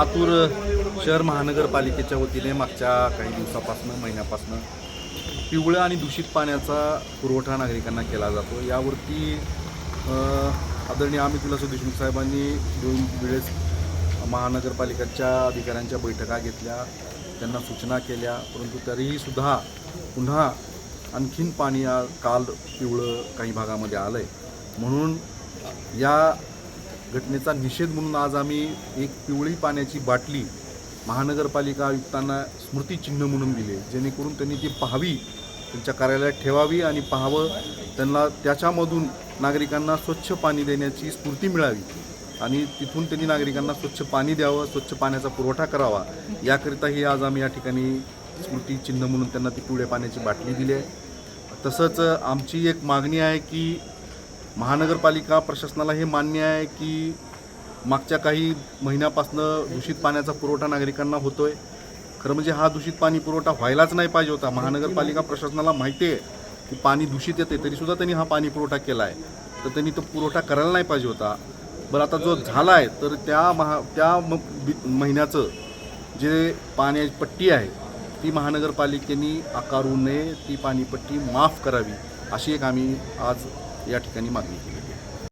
लातूर शहर महानगरपालिकेच्या वतीने मागच्या काही दिवसापासून महिन्यापासून पिवळं आणि दूषित पाण्याचा पुरवठा नागरिकांना केला जातो. यावरती आदरणीय आम्ही तुला देशमुख साहेबांनी दोन वेळेस महानगरपालिकेच्या अधिकाऱ्यांच्या बैठका घेतल्या त्यांना सूचना केल्या परंतु तरीही सुद्धा पुन्हा आणखीन पाणी काल पिवळं काही भागामध्ये आलं आहे म्हणून या घटनेचा निषेध म्हणून आज आम्ही एक पिवळी पाण्याची बाटली महानगरपालिका आयुक्तांना स्मृतिचिन्ह म्हणून दिले जेणेकरून त्यांनी ती पाहावी त्यांच्या कार्यालयात ठेवावी आणि पाहावं. त्यांना त्याच्यामधून नागरिकांना स्वच्छ पाणी देण्याची स्फूर्ती मिळावी आणि तिथून त्यांनी नागरिकांना स्वच्छ पाणी द्यावं स्वच्छ पाण्याचा पुरवठा करावा. याकरिताही आज आम्ही या ठिकाणी स्मृतिचिन्ह म्हणून त्यांना ती पिवळ्या पाण्याची बाटली दिली आहे. तसंच आमची एक मागणी आहे की महानगरपालिका प्रशासनाला हे मान्य आहे की मागच्या काही महिन्यापासनं दूषित पाण्याचा पुरवठा नागरिकांना होतो आहे खरं म्हणजे हा दूषित पाणी पुरवठा व्हायलाच नाही पाहिजे होता. महानगरपालिका प्रशासनाला माहिती आहे की पाणी दूषित येते तरीसुद्धा त्यांनी हा पाणी पुरवठा केला आहे तर त्यांनी तो पुरवठा करायला नाही पाहिजे होता. बरं आता जो झाला आहे तर त्या महा त्या म बी- महिन्याचं जे पाण्याची पट्टी आहे ती महानगरपालिकेने आकारू नये ती पाणीपट्टी माफ करावी अशी एक आम्ही आज या ठिकाणी मागणी केली.